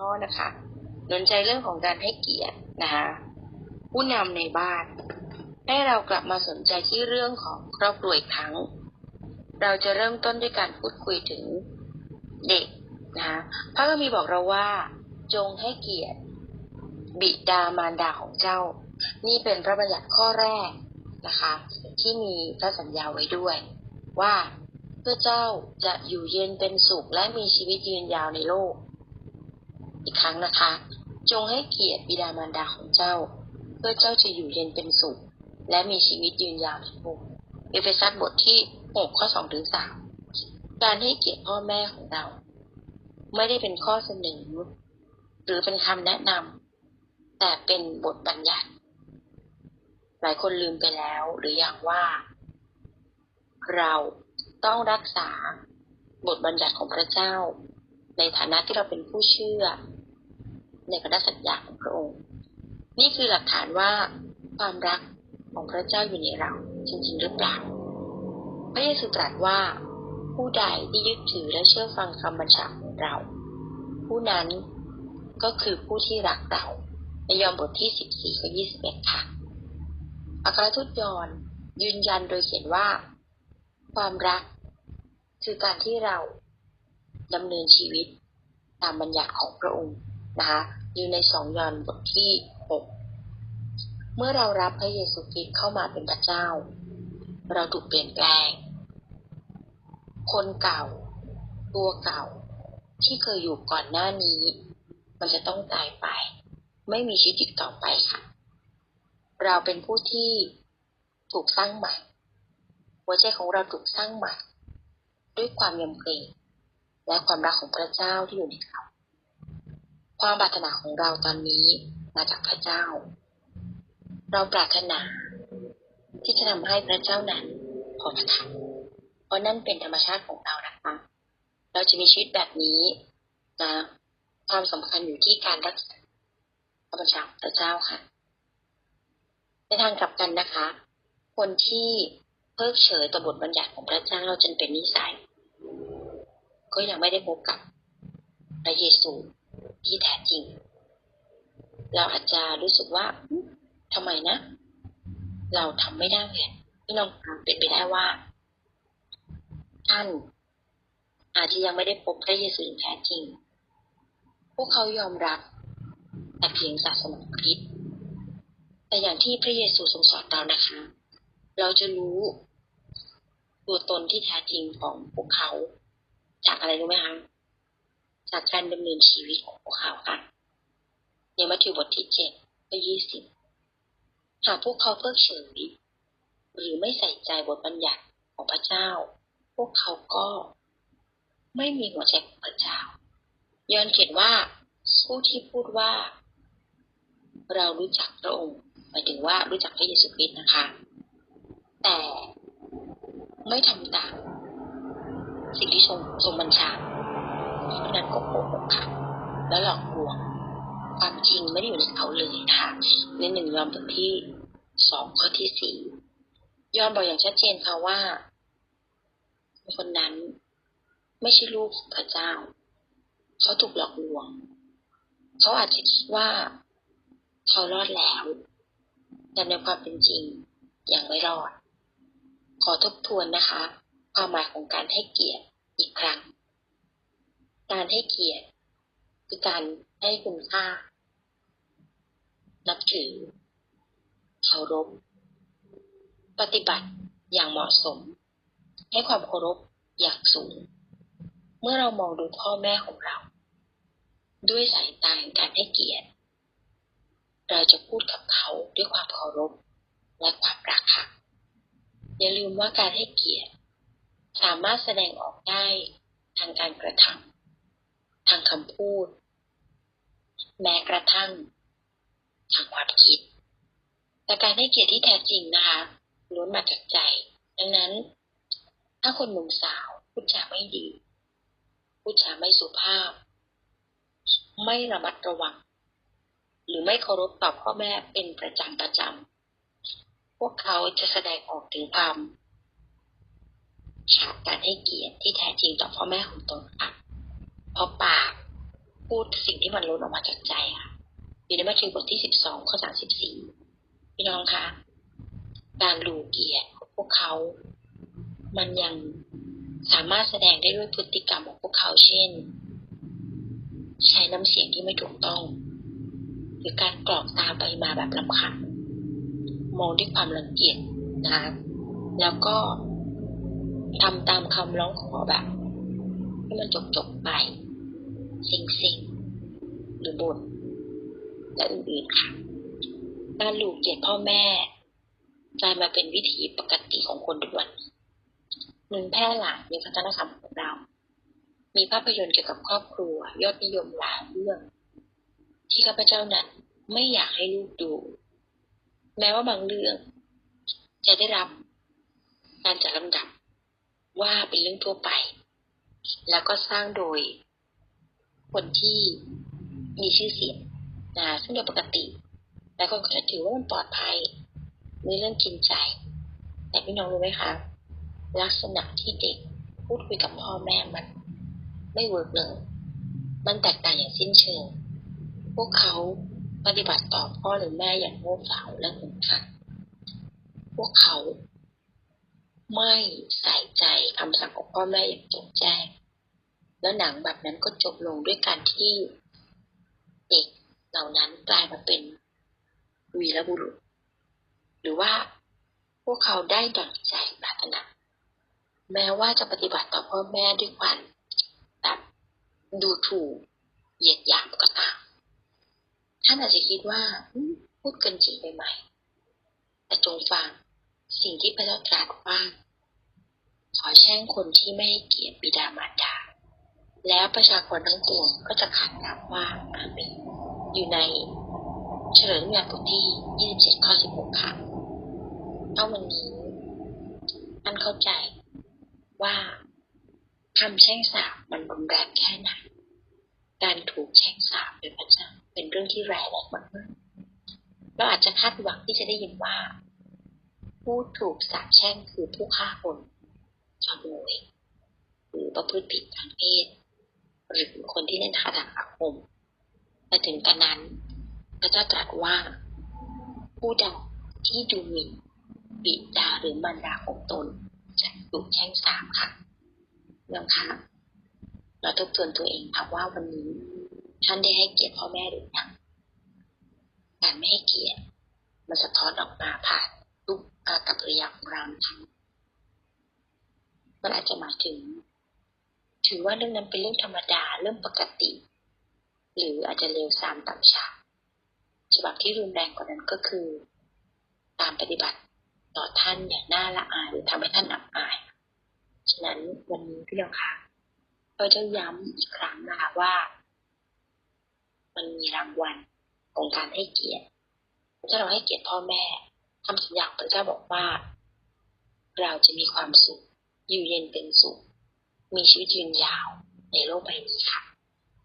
พ่อนะคะสนใจเรื่องของการให้เกียรตินะคะผู้นำในบ้าน ให้เรากลับมาสนใจที่เรื่องของครอบครัวอีกครั้ง เราจะเริ่มต้นด้วยการพูดคุยถึงเด็กนะคะพระคัมภีร์บอกเราว่า จงให้เกียรติ บิดามารดาของเจ้า นี่เป็นพระบัญญัติข้อแรกนะคะ ที่มีพระสัญญาไว้ด้วย ว่าเพื่อเจ้าจะอยู่เย็นเป็นสุขและมีชีวิตยืนยาวในโลก อีกครั้งนะคะ จงให้เกียรติบิดามารดาของเจ้า เพื่อเจ้าจะอยู่เย็นเป็นสุข และมีชีวิตยืนยาวในโลกเอเฟซัสบทที่หกข้อสองถึงสามการให้เกียรติพ่อแม่ของเรา ไม่ได้เป็นข้อเสนอหรือเป็นคำแนะนำแต่เป็นบทบัญญัติ หลายคนลืมไปแล้ว หรืออย่างว่า เราต้องรักษาบทบัญญัติของพระเจ้า ในฐานะที่เราเป็นผู้เชื่อ ในพระสัญญาของพระองค์ นี่คือหลักฐานว่าความรักของพระเจ้าอยู่ในเราจริงๆหรือเปล่า พระเยซูตรัสว่าผู้ใดที่ยึดถือและเชื่อฟังคำบัญชาของเรา ผู้นั้นก็คือผู้ที่รักเราในยอห์นบทที่ 14 ข้อ 21 ค่ะอัครทูตยอนยืนยันโดยเขียนว่า ความรักคือการที่เรา ดำเนินชีวิตตามบัญญัติของพระองค์นะคะอยู่ในสองยอห์นบทที่6เมื่อเรารับพระเยซูคริสต์เข้ามาเป็นพระเจ้า เราถูกเปลี่ยนแปลง คนเก่า ตัวเก่า ที่เคยอยู่ก่อนหน้านี้ มันจะต้องตายไป ไม่มีชีวิตอีกต่อไปค่ะ เราเป็นผู้ที่ถูกสร้างใหม่ หัวใจของเราถูกสร้างใหม่ ด้วยความยำเกรง และความรักของพระเจ้าที่อยู่ในเราความปรารถนาของเราตอนนี้มาจากพระเจ้า เราปรารถนา ที่จะทำให้พระเจ้านั้นพอพระทัยเพราะนั่นเป็นธรรมชาติของเรานะคะ เราจะมีชีวิตแบบนี้นะความสำคัญอยู่ที่การรักษาพระบัญชาของพระเจ้าค่ะ ในทางกลับกันนะคะ คนที่เพิกเฉยต่อบทบัญญัติของพระเจ้าจนเป็นนิสัย ก็ยังไม่ได้พบกับพระเยซูที่แท้จริง เราอาจจะรู้สึกว่าทำไมนะ เราทำไม่ได้พี่น้องเป็นไปได้ว่า ท่าน อาจจะยังไม่ได้พบพระเยซูอย่างแท้จริง พวกเขายอมรับแต่เพียงศาสนาคริสต์แต่อย่างที่พระเยซูทรงสอนเรานะคะ เราจะรู้ตัวตนที่แท้จริงของพวกเขา จากอะไรรู้ไหมคะจากการดำเนินชีวิตของพวกเขาค่ะ ในมัทธิวบทที่เจ็ดข้อยี่สิบหากพวกเขาเพิกเฉยหรือไม่ใส่ใจบทบัญญัติของพระเจ้า พวกเขาก็ไม่มีหัวใจของพระเจ้ายอนเขียนว่าผู้ที่พูดว่า เรารู้จักพระองค์หมายถึงว่ารู้จักพระเยซูคริสต์นะคะ แต่ไม่ทำตาม สิ่งที่ทรงทรงบัญชาเพราะนั้นก็โกหกค่ะ แล้วหลอกลวงความจริงไม่ได้อยู่ในเขาเลยนะคะในหนึ่งยอห์นบทที่สองข้อที่สี่ยอห์นบอกอย่างชัดเจนค่ะว่า คนนั้นไม่ใช่ลูกของพระเจ้า เขาถูกหลอกลวง เขาอาจจะคิดว่าเขารอดแล้ว แต่ในความเป็นจริงอยังไม่รอด ขอทบทวนนะคะ ความหมายของการให้เกียรติอีกครั้ง การให้เกียรติคือการให้คุณค่า นับถือเคารพ ปฏิบัติอย่างเหมาะสม ให้ความเคารพอย่างสูง เมื่อเรามองดูพ่อแม่ของเรา ด้วยสายตาแห่งการให้เกียรติ เราจะพูดกับเขาด้วยความเคารพและความรักค่ะอย่าลืมว่าการให้เกียรติ สามารถแสดงออกได้ทางการกระทำทางคำพูด แม้กระทั่งทางความคิด แต่การให้เกียรติที่แท้จริงนะคะล้วนมาจากใจ ดังนั้น ถ้าคนหนุ่มสาวพูดจาไม่ดีพูดจาไม่สุภาพ ไม่ระมัดระวัง หรือไม่เคารพต่อพ่อแม่เป็นประจำประจำพวกเขาจะแสดงออกถึงความ ขาดการให้เกียรติที่แท้จริงต่อพ่อแม่ของตนค่ะเพราะปากพูดสิ่งที่มันล้นออกมาจากใจค่ะอยู่ในมัทธิวบทที่สิบสองข้อสามสิบสี่พี่น้องคะการลูเกียรติของพวกเขา มันยังสามารถแสดงได้ด้วยพฤติกรรมของพวกเขาเช่น ใช้น้ำเสียงที่ไม่ถูกต้อง หรือการกรอกตาไปมาแบบลำคาญมองด้วยความรังเกียจนะคะแล้วก็ ทำตามคำร้องขอแบบให้มันจบจบไปเซ็งเซ็งหรือบ่นและอื่นๆค่ะ การลูกเกียรติพ่อแม่กลายมาเป็นวิถีปกติของคนทุกวันนี้หนึ่งแพร่หลายในวัฒนธรรมของเรา มีภาพยนตร์เกี่ยวกับครอบครัว ยอดนิยมหลายเรื่อง ที่ข้าพเจ้านั้นไม่อยากให้ลูกดู แม้ว่าบางเรื่อง จะได้รับการจัดลำดับ ว่าเป็นเรื่องทั่วไป แล้วก็สร้างโดยคนที่มีชื่อเสียงนะซึ่งโดยปกติหลายคนก็จะถือว่ามันปลอดภัยมีเรื่องกินใจ แต่พี่น้องรู้ไหมคะ ลักษณะที่เด็กพูดคุยกับพ่อแม่มัน ไม่เวิร์กเลยมันแตกต่างอย่างสิ้นเชิง พวกเขาปฏิบัติต่อพ่อหรือแม่อย่างโง่เขลาและหึงขันพวกเขา ไม่ใส่ใจคำสั่งของพ่อแม่อย่างจ่มแจ้ง แล้วหนังแบบนั้นก็จบลงด้วยการที่เด็กเหล่านั้นกลายมาเป็นวีรบุรุษ หรือว่าพวกเขาได้ดังใจปรารถนาแม้ว่าจะปฏิบัติต่อพ่อแม่ด้วยความแบบดูถูกเหยียดหยามก็ตามท่านอาจจะคิดว่าพูดเกินจริงไปไหมแต่จงฟัง สิ่งที่พระเจ้าตรัสว่า ขอแช่งคนที่ไม่เกียรติบิดามารดา แล้วประชากรทั้งปวงก็จะขันนับว่าอาเมนอยู่ในเฉลิมงานบทที่ 27 ข้อ 16 ค่ะเท่าวันนี้ท่านเข้าใจว่าคำแช่งสาบมันรุนแรงแค่ไหน การถูกแช่งสาบโดยพระเจ้าเป็นเรื่องที่แรงมากเราอาจจะคาดหวังที่จะได้ยินว่า ผู้ถูกสาปแช่งคือผู้ฆ่าคนขโมยหรือประพฤติผิดทางเพศหรือคนที่เล่นคาถาอาคม แต่ถึงกระนั้นพระเจ้าตรัสว่า ผู้ใดที่ดูหมิ่นบิดาหรือมารดาของตนจะถูกแช่งสาปค่ะนะคะเราทบทวนตัวเองค่ะว่าวันนี้ท่านได้ให้เกียรติพ่อแม่หรือยังการไม่ให้เกียรติมันสะท้อนออกมาผ่าน กับกิริยาของเรานะคะมันอาจจะหมายถึง ถือว่าเรื่องนั้นเป็นเรื่องธรรมดาเรื่องปกติ หรืออาจจะเลวทรามต่ำช้าฉบับที่รุนแรงกว่านั้นก็คือ ตามปฏิบัติต่อท่านอย่างน่าละอายหรือทำให้ท่านอับอาย ฉะนั้นวันนี้พี่น้องค่ะเราจะย้ำอีกครั้งนะคะว่า มันมีรางวัลของการให้เกียรติถ้าเราให้เกียรติพ่อแม่ คำสัญญาของพระเจ้าบอกว่า เราจะมีความสุข อยู่เย็นเป็นสุข มีชีวิตยืนยาวในโลกใบนี้ค่ะ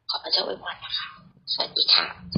ขอพระเจ้าอวยพรนะคะ สวัสดีค่ะ